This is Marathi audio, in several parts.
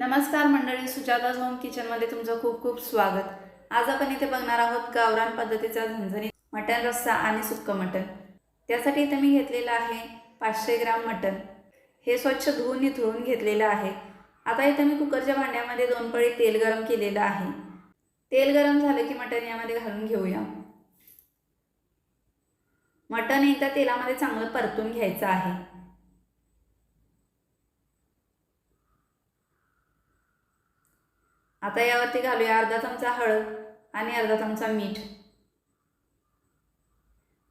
नमस्कार मंडळी सुजाता होम किचनमध्ये तुमचं खूप खूप स्वागत. आज आपण इथे बघणार आहोत गावरान पद्धतीचा झणझणीत मटण रस्सा आणि सुक्क मटण. त्यासाठी इथे मी घेतलेलं आहे पाचशे ग्राम मटण. हे स्वच्छ धुवून निथळून घेतलेलं आहे. आता इथे मी कुकरच्या भांड्यामध्ये दोन पळी तेल गरम केलेलं आहे. तेल गरम झालं की मटण यामध्ये घालून घेऊया. मटण एकदा तेलामध्ये चांगलं परतून घ्यायचं आहे. आता यावरती घालूया अर्धा चमचा हळद आणि अर्धा चमचा मीठ.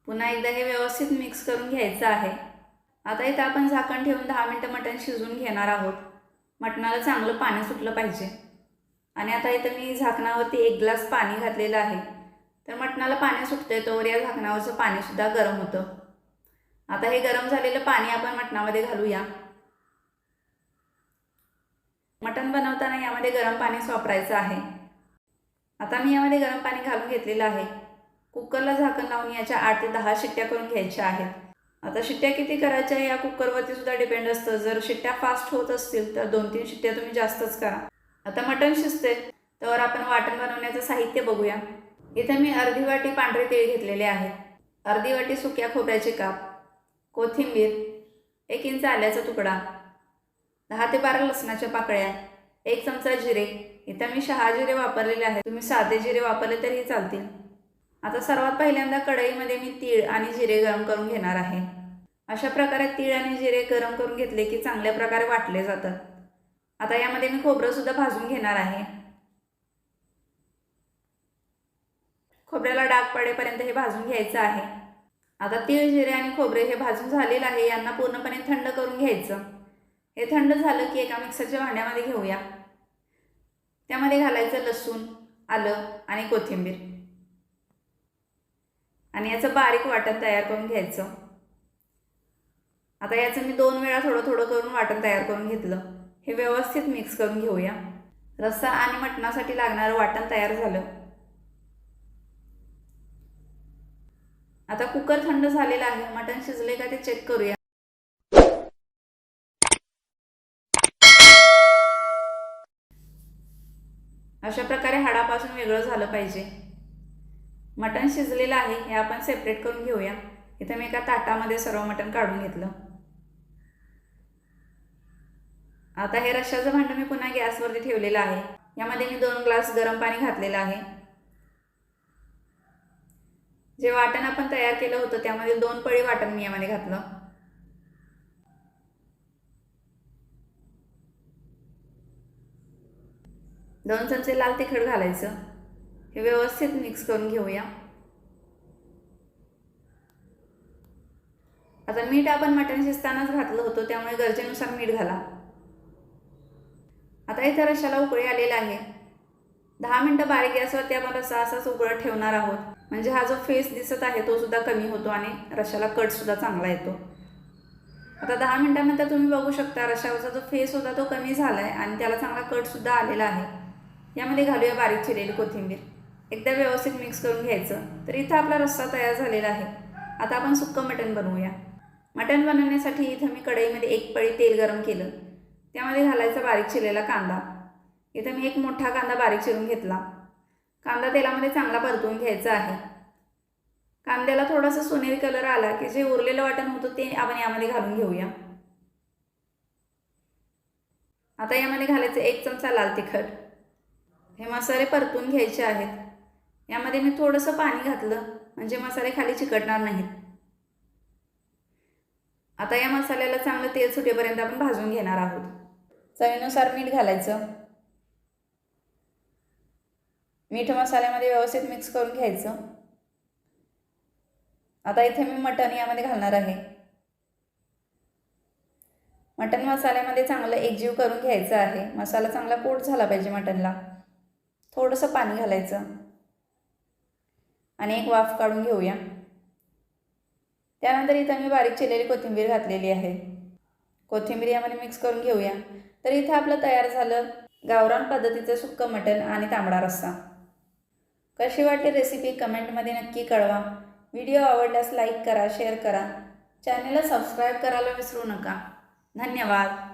पुन्हा एकदा हे व्यवस्थित मिक्स करून घ्यायचं आहे. आता इथं आपण झाकण ठेवून दहा मिनटं मटण शिजवून घेणार आहोत. मटणाला चांगलं पाणी सुटलं पाहिजे. आणि आता इथं मी झाकणावरती एक ग्लास पाणी घातलेलं आहे. तर मटणाला पाणी सुटतंय तोवर या झाकणावरचं पाणीसुद्धा गरम होतं. आता हे गरम झालेलं पाणी आपण मटणामध्ये घालूया. मटण बनवताना यामध्ये गरम पाणीच वापरायचं आहे. आता मी यामध्ये गरम पाणी घालून घेतलेलं आहे. कुकरला झाकण लावून याच्या आठ ते दहा शिट्ट्या करून घ्यायच्या आहेत. आता शिट्ट्या किती करायच्या या कुकरवरती सुद्धा डिपेंड असतं. जर शिट्ट्या फास्ट होत असतील तर दोन तीन शिट्ट्या तुम्ही जास्तच करा. आता मटण शिजते तर आपण वाटण बनवण्याचं साहित्य बघूया. इथे मी अर्धी वाटी पांढरे तीळ घेतलेले आहेत अर्धी वाटी सुक्या खोबऱ्याचे काप कोथिंबीर एक इंच आल्याचा तुकडा दहा ते बारा लसणाच्या पाकळ्या एक चमचा जिरे इथं मी शहा जिरे वापरलेले आहेत. तुम्ही साधे जिरे वापरले तरीही चालतील. आता सर्वात पहिल्यांदा कढईमध्ये मी तीळ आणि जिरे गरम करून घेणार आहे. अशा प्रकारे तीळ आणि जिरे गरम करून घेतले की चांगल्या प्रकारे वाटले जातात. आता यामध्ये मी खोबरंसुद्धा भाजून घेणार आहे. खोबऱ्याला डाग पडेपर्यंत हे भाजून घ्यायचं आहे. आता तीळ जिरे आणि खोबरे हे भाजून झालेलं आहे यांना पूर्णपणे थंड करून घ्यायचं. हे थंड झालं की एका मिक्सरच्या भांड्यामध्ये घेऊया. त्यामध्ये घालायचं लसूण आलं आणि कोथिंबीर. आणि याचं बारीक वाटण तयार करून घ्यायचं. आता याचं मी दोन वेळा थोडं थोडं करून वाटण तयार करून घेतलं. हे व्यवस्थित मिक्स करून घेऊया. रस्सा आणि मटणासाठी लागणारं वाटण तयार झालं. आता कुकर थंड झालेला आहे. मटण शिजले का ते चेक करूया. अशा प्रकारे हाडापासून वेगळं झालं पाहिजे. मटण शिजलेलं आहे हे आपण सेपरेट करून घेऊया. इथं मी एका ताटामध्ये सर्व मटण काढून घेतलं. आता हे रश्याचं भांडं मी पुन्हा गॅसवरती ठेवलेलं आहे. यामध्ये मी दोन ग्लास गरम पाणी घातलेलं आहे. जे वाटण आपण तयार केलं होतं त्यामध्ये दोन पळी वाटण मी यामध्ये घातलं. दोन चमचे लाल तिखट घालायचं. हे व्यवस्थित मिक्स करून घेऊया. आता मीठ आपण मटण शिजतानाच घातलं होतं त्यामुळे गरजेनुसार मीठ घाला. आता इथं रशाला उकळी आलेला आहे. दहा मिनटं बारीक गॅसवरती आपण रसा असाच उकळत ठेवणार आहोत. म्हणजे हा जो फेस दिसत आहे तो सुद्धा कमी होतो आणि रशाला कटसुद्धा चांगला येतो. आता दहा मिनटानंतर तुम्ही बघू शकता रशावरचा जो फेस होता तो कमी झाला आहे आणि त्याला चांगला कटसुद्धा आलेला आहे. यामध्ये घालूया बारीक चिरलेली कोथिंबीर. एकदा व्यवस्थित मिक्स करून घ्यायचं. तर इथं आपला रस्सा तयार झालेला आहे. आता आपण सुक्कं मटण बनवूया. मटण बनवण्यासाठी इथं मी कढईमध्ये एक पळी तेल गरम केलं. त्यामध्ये घालायचा बारीक चिरलेला कांदा. इथं मी एक मोठा कांदा बारीक चिरून घेतला. कांदा तेलामध्ये चांगला परतवून घ्यायचा आहे. कांद्याला थोडासा सोनेरी कलर आला की जे उरलेलं वाटण होतं ते आपण यामध्ये घालून घेऊया. आता यामध्ये घालायचं एक चमचा लाल तिखट. हे मसाले परतून घ्यायचे आहेत. यामध्ये मी थोडंसं पाणी घातलं म्हणजे मसाले खाली चिकटणार नाहीत. आता या मसाल्याला चांगलं तेल सुटेपर्यंत आपण भाजून घेणार आहोत. चवीनुसार मीठ घालायचं. मीठ मसाल्यामध्ये व्यवस्थित मिक्स करून घ्यायचं. आता इथे मी मटण यामध्ये घालणार आहे. मटण मसाल्यामध्ये चांगलं एकजीव करून घ्यायचं आहे. मसाला चांगला कोट झाला पाहिजे मटणला. थोडंसं पाणी घालायचं. आणि एक वाफ काढून घेऊया. त्यानंतर इथं मी बारीक चिरलेली कोथिंबीर घातलेली आहे. कोथिंबीर यामध्ये मिक्स करून घेऊया. तर इथं आपलं तयार झालं गावरान पद्धतीचं सुक्कं मटण आणि तांबडा रस्सा. कशी वाटली रेसिपी कमेंटमध्ये नक्की कळवा. व्हिडिओ आवडल्यास लाईक करा शेअर करा. चॅनलला सबस्क्राईब करायला विसरू नका. धन्यवाद.